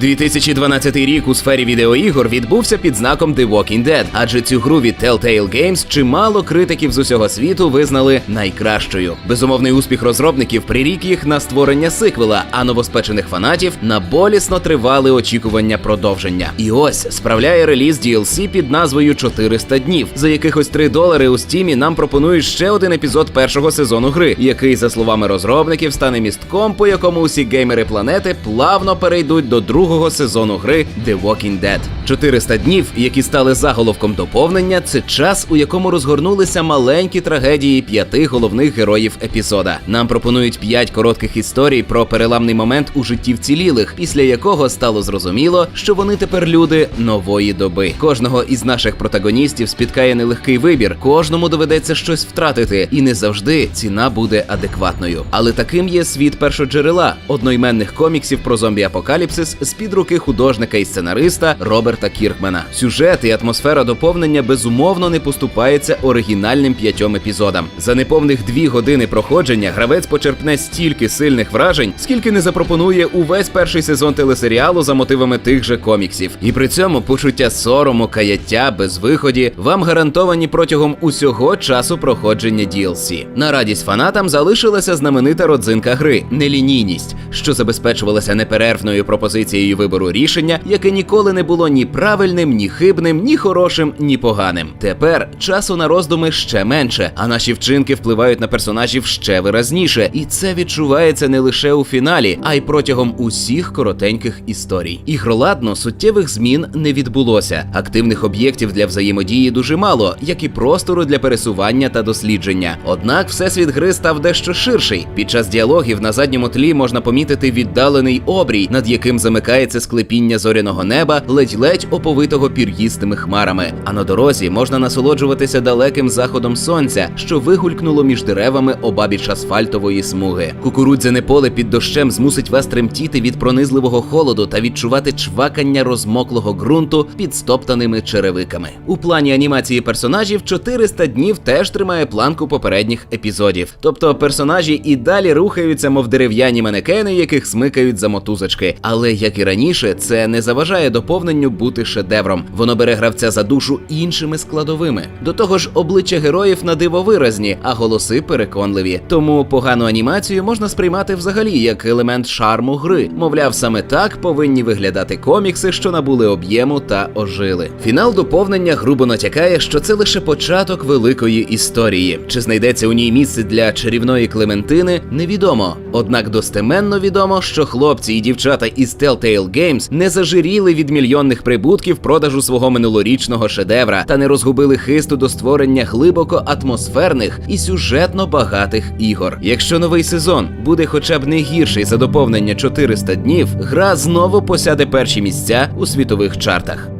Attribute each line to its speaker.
Speaker 1: 2012 рік у сфері відеоігор відбувся під знаком The Walking Dead, адже цю гру від Telltale Games чимало критиків з усього світу визнали найкращою. Безумовний успіх розробників прирік їх на створення сиквела, а новоспечених фанатів на болісно тривали очікування продовження. І ось справляє реліз DLC під назвою 400 днів. За якихось 3 долари у стімі нам пропонують ще один епізод першого сезону гри, який, за словами розробників, стане містком, по якому усі геймери планети плавно перейдуть до другого сезону гри The Walking Dead. 400 днів, які стали заголовком доповнення, це час, у якому розгорнулися маленькі трагедії п'яти головних героїв епізода. Нам пропонують п'ять коротких історій про переламний момент у житті вцілілих, після якого стало зрозуміло, що вони тепер люди нової доби. Кожного із наших протагоністів спіткає нелегкий вибір. Кожному доведеться щось втратити, і не завжди ціна буде адекватною. Але таким є світ першоджерела одноіменних коміксів про зомбі-апокаліпсис з під руки художника і сценариста Роберта Кіркмена. Сюжет і атмосфера доповнення безумовно не поступається оригінальним п'ятьом епізодам. За неповних дві години проходження гравець почерпне стільки сильних вражень, скільки не запропонує увесь перший сезон телесеріалу за мотивами тих же коміксів. І при цьому почуття сорому, каяття, безвиході вам гарантовані протягом усього часу проходження DLC. На радість фанатам залишилася знаменита родзинка гри нелінійність, що забезпечувалася неперервною пропозицією вибору рішення, яке ніколи не було ні правильним, ні хибним, ні хорошим, ні поганим. Тепер часу на роздуми ще менше, а наші вчинки впливають на персонажів ще виразніше, і це відчувається не лише у фіналі, а й протягом усіх коротеньких історій. Ігроладно суттєвих змін не відбулося. Активних об'єктів для взаємодії дуже мало, як і простору для пересування та дослідження. Однак всесвіт гри став дещо ширший. Під час діалогів на задньому тлі можна помітити віддалений обрій, над яким замикається склепіння зоряного неба, ледь-ледь оповитого пір'їстими хмарами. А на дорозі можна насолоджуватися далеким заходом сонця, що вигулькнуло між деревами обабіч асфальтової смуги. Кукурудзяне поле під дощем змусить вас тремтіти від пронизливого холоду та відчувати чвакання розмоклого ґрунту під стоптаними черевиками. У плані анімації персонажів 400 днів теж тримає планку попередніх епізодів. Тобто персонажі і далі рухаються, мов дерев'яні манекени, яких смикають за мотузочки. Але як і раніше, це не заважає доповненню бути шедевром. Воно бере гравця за душу іншими складовими. До того ж, обличчя героїв на диво виразні, а голоси переконливі. Тому погану анімацію можна сприймати взагалі як елемент шарму гри. Мовляв, саме так повинні виглядати комікси, що набули об'єму та ожили. Фінал доповнення грубо натякає, що це лише початок великої історії. Чи знайдеться у ній місце для чарівної Клементини, невідомо. Однак достеменно відомо, що хлопці і дівчата із Telltale Games не зажиріли від мільйонних прибутків продажу свого минулорічного шедевра та не розгубили хисту до створення глибоко атмосферних і сюжетно багатих ігор. Якщо новий сезон буде хоча б не гірший за доповнення 400 днів, гра знову посяде перші місця у світових чартах.